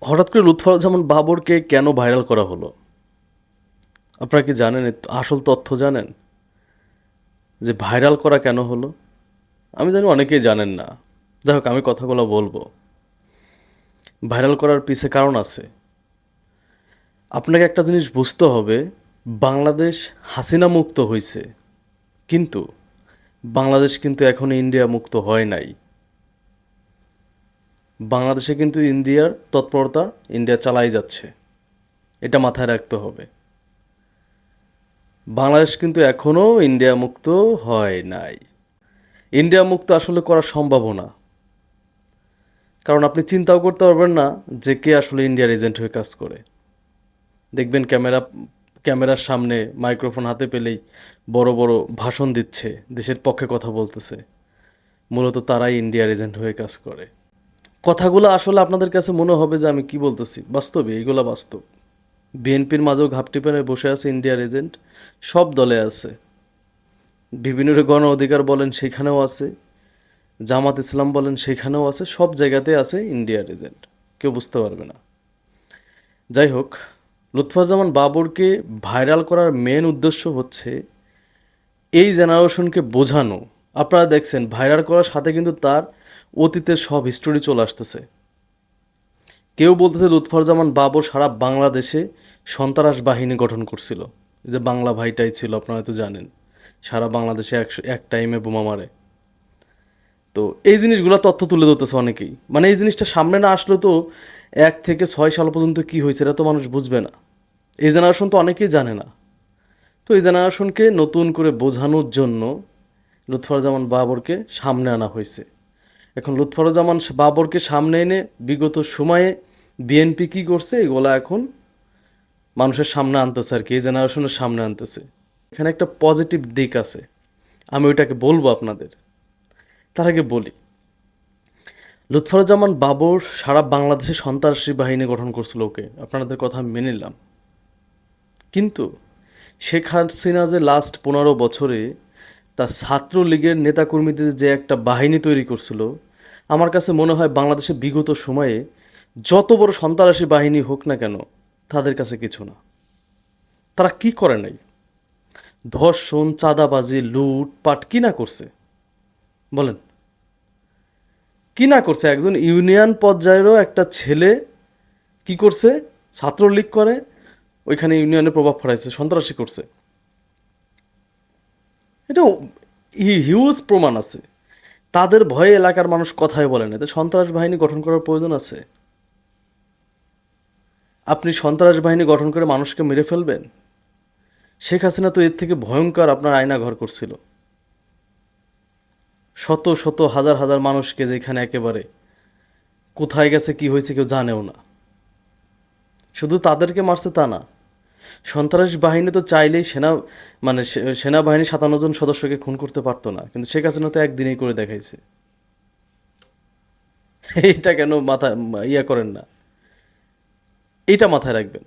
হঠাৎ করে লুৎফরুজ্জামান বাবরকে কেন ভাইরাল করা হলো? আপনারা কি জানেন? আসল তথ্য জানেন? যে ভাইরাল করা কেন হলো? আমি জানি অনেকেই জানেন না। যাই হোক, আমি কথাগুলো বলব। ভাইরাল করার পিছে কারণ আছে। আপনাকে একটা জিনিস বুঝতে হবে, বাংলাদেশ হাসিনা মুক্ত হয়েছে কিন্তু বাংলাদেশ কিন্তু এখনও ইন্ডিয়া মুক্ত হয় নাই। বাংলাদেশে কিন্তু ইন্ডিয়ার তৎপরতা ইন্ডিয়া চালাই যাচ্ছে। এটা মাথায় রাখতে হবে। বাংলাদেশ কিন্তু এখনও ইন্ডিয়া মুক্ত হয় নাই। ইন্ডিয়া মুক্ত আসলে করা সম্ভব না। কারণ আপনি চিন্তাও করতে পারবেন না যে কে আসলে ইন্ডিয়ার এজেন্ট হয়ে কাজ করে। দেখবেন ক্যামেরা, ক্যামেরার সামনে মাইক্রোফোন হাতে পেলেই বড় বড় ভাষণ দিচ্ছে, দেশের পক্ষে কথা বলতেছে। মূলত তারাই ইন্ডিয়ার এজেন্ট হয়ে কাজ করে। কথাগুলো আসলে আপনাদের কাছে মনে হবে যে আমি কি বলতেছি। বাস্তবে এইগুলো বাস্তব। বিএনপির মাঝেও ঘাপটি পেনে বসে আছে ইন্ডিয়ার এজেন্ট। সব দলে আছে। বিভিন্ন গণ অধিকার বলেন সেখানেও আছে। জামাত ইসলাম বলেন সেখানেও আছে। সব জায়গাতে আছে ইন্ডিয়ার এজেন্ট। কেউ বুঝতে পারবে না। যাই হোক, লুৎফাজ্জামান বাবরকে ভাইরাল করার মেন উদ্দেশ্য হচ্ছে এই জেনারেশনকে বোঝানো। আপনারা দেখছেন, ভাইরাল করার সাথে কিন্তু তার অতীতের সব হিস্টোরি চলে আসতেছে। কেউ বলতেছে, লুৎফরজামান বাবর সারা বাংলাদেশে সন্ত্রাস বাহিনী গঠন করছিল। যে বাংলা ভাইটাই ছিল, আপনারা হয়তো জানেন। সারা বাংলাদেশে একশো এক টাইমে বোমা মারে। তো এই জিনিসগুলো তথ্য তুলে ধরতেছে অনেকেই। মানে এই জিনিসটা সামনে না আসলে তো এক থেকে ছয় সাল পর্যন্ত কি হয়েছে, এটা তো মানুষ বুঝবে না। এই জেনারেশন তো অনেকেই জানে না। তো এই জেনারেশনকে নতুন করে বোঝানোর জন্য লুৎফরজামান বাবরকে সামনে আনা হয়েছে। এখন লুৎফরজামান বাবরকে সামনে এনে বিগত সময়ে বিএনপি কী করছে? এগুলো এখন মানুষের সামনে আনতেছে আর কি, এই জেনারেশনের সামনে আনতেছে। এখানে একটা পজিটিভ দিক আছে, আমি ওইটাকে বলব আপনাদের। তার আগে বলি, লুৎফরুজ্জামান বাবর সারা বাংলাদেশে সন্ত্রাসী বাহিনী গঠন করছিল ওকে, আপনাদের কথা মেনে নিলাম। কিন্তু শেখ হাসিনা যে লাস্ট পনেরো বছরে তার ছাত্রলীগের নেতাকর্মীদের যে একটা বাহিনী তৈরি করছিল, আমার কাছে মনে হয় বাংলাদেশে বিগত সময়ে যত বড় সন্ত্রাসী বাহিনী হোক না কেন, তাদের কাছে কিছু না। তারা কি করে নাই? ধর্ষণ, চাঁদাবাজি, লুট, পাট কি না করছে? বলেন। কি না করছে? একজন ইউনিয়ন পর্যায়েরও একটা ছেলে কি করছে? ছাত্রলীগ করে, ওইখানে ইউনিয়নে প্রভাব ফেলাইছে, সন্ত্রাসী করছে। এটা হিউজ প্রমাণ আছে। তাদের ভয়ে এলাকার মানুষ কথাই বলে না। তো সন্ত্রাস বাহিনী গঠন করার প্রয়োজন আছে। আপনি সন্ত্রাস বাহিনী গঠন করে মানুষকে মেরে ফেলবেন? শেখ হাসিনা তো এর থেকে ভয়ঙ্কর আপনার আয়না ঘর করছিল। শত শত, হাজার হাজার মানুষকে যেখানে একেবারে, কোথায় গেছে, কি হয়েছে কেউ জানেও না। শুধু তাদেরকে মারছে তা না। সন্ত্রাস বাহিনী তো চাইলেই সেনা মানে সেনাবাহিনী সাতান্ন জন সদস্যকে খুন করতে পারতো না, কিন্তু শেখ হাসিনা তো একদিনেই করে দেখাইছে। এটা কেন মাথা, ইয়া করেন না? এটা মাথায় রাখবেন।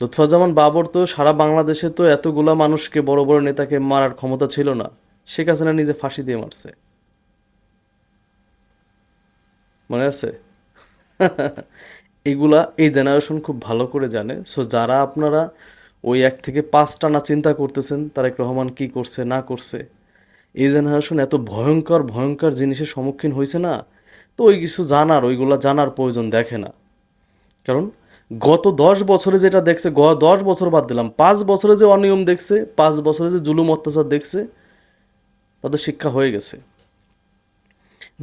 লুৎফাজ্জামান বাবর তো সারা বাংলাদেশে তো এতগুলা মানুষকে, বড় বড় নেতাকে মারার ক্ষমতা ছিল না, শেখ হাসিনা নিজে ফাঁসি দিয়ে মারছে। মনে আছে? এগুলা এই জেনারেশন খুব ভালো করে জানে। সো যারা আপনারা ওই এক থেকে পাঁচ টানা চিন্তা করতেছেন, তারেক রহমান কি করছে, না করছে, এই জেনারেশন এত ভয়ঙ্কর ভয়ঙ্কর জিনিসের সম্মুখীন হয়েছে না, তো ওই কিছু জানার, ওইগুলা জানার প্রয়োজন দেখে না। কারণ গত দশ বছরে যেটা দেখছে, গ, দশ বছর বাদ দিলাম, পাঁচ বছরে যে অনিয়ম দেখছে, পাঁচ বছরে যে জুলুম অত্যাচার দেখছে, তাদের শিক্ষা হয়ে গেছে।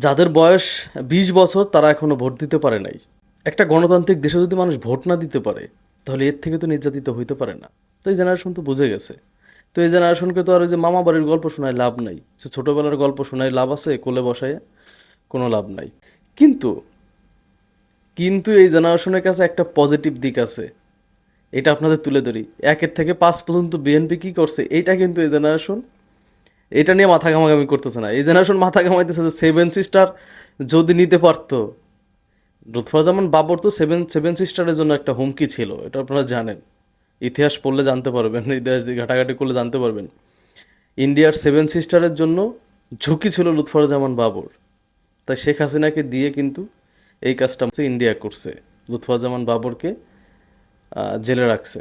যাদের বয়স বিশ বছর, তারা এখনও ভোট দিতে পারে নাই। একটা গণতান্ত্রিক দেশে যদি মানুষ ভোট না দিতে পারে, তাহলে এর থেকে তো নির্যাতিত হইতে পারে না। তো এই জেনারেশন তো বুঝে গেছে। তো এই জেনারেশনকে তো আর ওই যে মামা বাড়ির গল্প শোনায় লাভ নাই। সে ছোটোবেলার গল্প শোনায় লাভ আছে, কোলে বসায় কোনো লাভ নাই। কিন্তু কিন্তু এই জেনারেশনের কাছে একটা পজিটিভ দিক আছে। এটা আপনাদের তুলে ধরি। একের থেকে পাঁচ পর্যন্ত বিএনপি কি করছে, এইটা কিন্তু এই জেনারেশন এটা নিয়ে মাথা ঘামাঘামি করতেছে না। এই জেনারেশন মাথা ঘামাইতেছে যে সেভেন সিস্টার যদি নিতে পারতো লুৎফরজামান বাবর তো সেভেন সেভেন সিস্টারের জন্য একটা হুমকি ছিল, এটা আপনারা জানেন। ইতিহাস পড়লে জানতে পারবেন, ইতিহাস ঘাটাঘাটি করলে জানতে পারবেন। ইন্ডিয়ার সেভেন সিস্টারের জন্য ঝুঁকি ছিল লুৎফরজামান বাবর। তাই শেখ হাসিনাকে দিয়ে কিন্তু এই কাজটা ইন্ডিয়া করছে। লুৎফুজ্জামান বাবরকে জেলে রাখছে।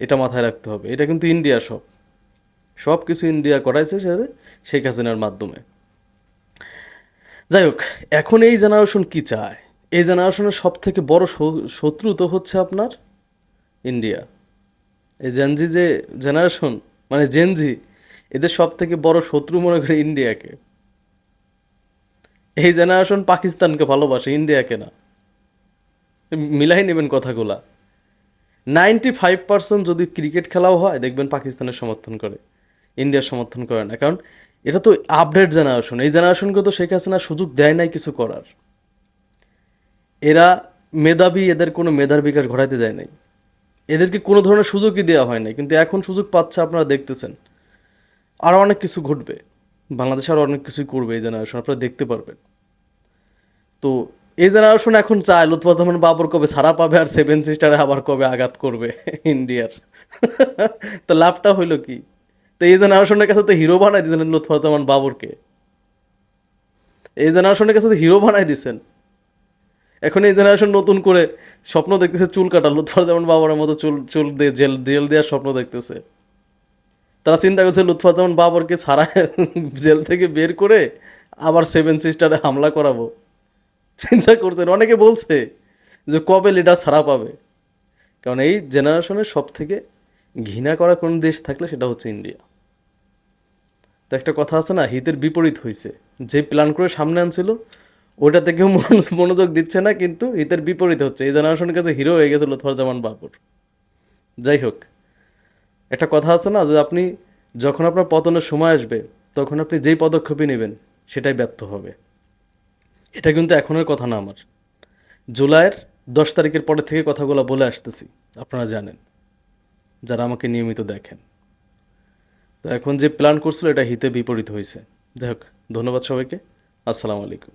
এটা মাথায় রাখতে হবে। এটা কিন্তু ইন্ডিয়া সব। সব কিছু ইন্ডিয়া করাইছে সে শেখ হাসিনার মাধ্যমে। যাই হোক এখন এই জেনারেশন কি চায়? এই জেনারেশনের সব থেকে বড় শত্রু তো হচ্ছে আপনার ইন্ডিয়া এই জেনজি যে জেনারেশন মানে জেনজি এদের সব থেকে বড় শত্রু মনে করে ইন্ডিয়াকে এই জেনারেশন পাকিস্তানকে ভালোবাসে ইন্ডিয়াকে না। মিলাই নেবেন কথাগুলা। নাইনটি ফাইভ পার্সেন্ট যদি ক্রিকেট খেলাও হয়, দেখবেন পাকিস্তানের সমর্থন করে। ইন্ডিয়ার সমর্থন করে না। কারণ এটা তো আপডেট জেনারেশন এই জেনারেশনকে তো শেখ হাসিনা সুযোগ দেয় নাই কিছু করার। এরা মেধাবী, এদের কোনো মেধার বিকাশ ঘটাইতে দেয় নাই। এদেরকে কোনো ধরনের সুযোগই দেওয়া হয় নাই। কিন্তু এখন সুযোগ পাচ্ছে আপনারা দেখতেছেন। আরও অনেক কিছু ঘটবে। বাংলাদেশ আরও অনেক কিছুই করবে এই জেনারেশন আপনারা দেখতে পারবেন। তো এই জেনারেশন এখন চায় লুৎফুজ্জামান বাবর কবে ছাড়া পাবে আর সেভেন সিস্টারে আবার কবে আঘাত করবে ইন্ডিয়ার। তো লাভটা হইল কি? তো এই জেনারেশনের কাছে তো হিরো বানাই দিয়েছেন লুৎফুজ্জামান বাবরকে। এই জেনারেশনের কাছে তো হিরো বানাই দিছেন এখন এই জেনারেশন নতুন করে স্বপ্ন দেখতেছে চুল কাটা, লুৎফুজ্জামান বাবরের মতো চুল চুল দিয়ে জেল জেল দেওয়ার স্বপ্ন দেখতেছে। তারা চিন্তা করছে লুৎফুজ্জামান বাবরকে ছাড়া জেল থেকে বের করে আবার সেভেন সিস্টারে হামলা করাবো। চিন্তা করছেন, অনেকে বলছে যে কবে লিডার ছাড়া পাবে? কারণ এই জেনারেশনের সব থেকে ঘৃণা করা কোন দেশ থাকলে সেটা হচ্ছে ইন্ডিয়া তো একটা কথা আছে না, হিতের বিপরীত হয়েছে যে প্ল্যান করে সামনে আনছিল ওটা থেকেও মন- মনোযোগ দিচ্ছে না, কিন্তু হিতের বিপরীত হচ্ছে। এই জেনারেশনের কাছে হিরো হয়ে গেছে লুৎফুজ্জামান বাবর। যাই হোক, একটা কথা আছে না, যে আপনি যখন আপনার পতনের সময় আসবে, তখন আপনি যেই পদক্ষেপই নেবেন, সেটাই ব্যর্থ হবে। এটা কিন্তু এখনের কথা না আমার। জুলাইয়ের দশ তারিখের পরে থেকে কথাগুলো বলে আসতেছি, আপনারা জানেন। যারা আমাকে নিয়মিত দেখেন। তো এখন যে প্ল্যান করছিল, এটা হিতে বিপরীত হয়েছে। যাই হোক, ধন্যবাদ সবাইকে। আসসালামু আলাইকুম।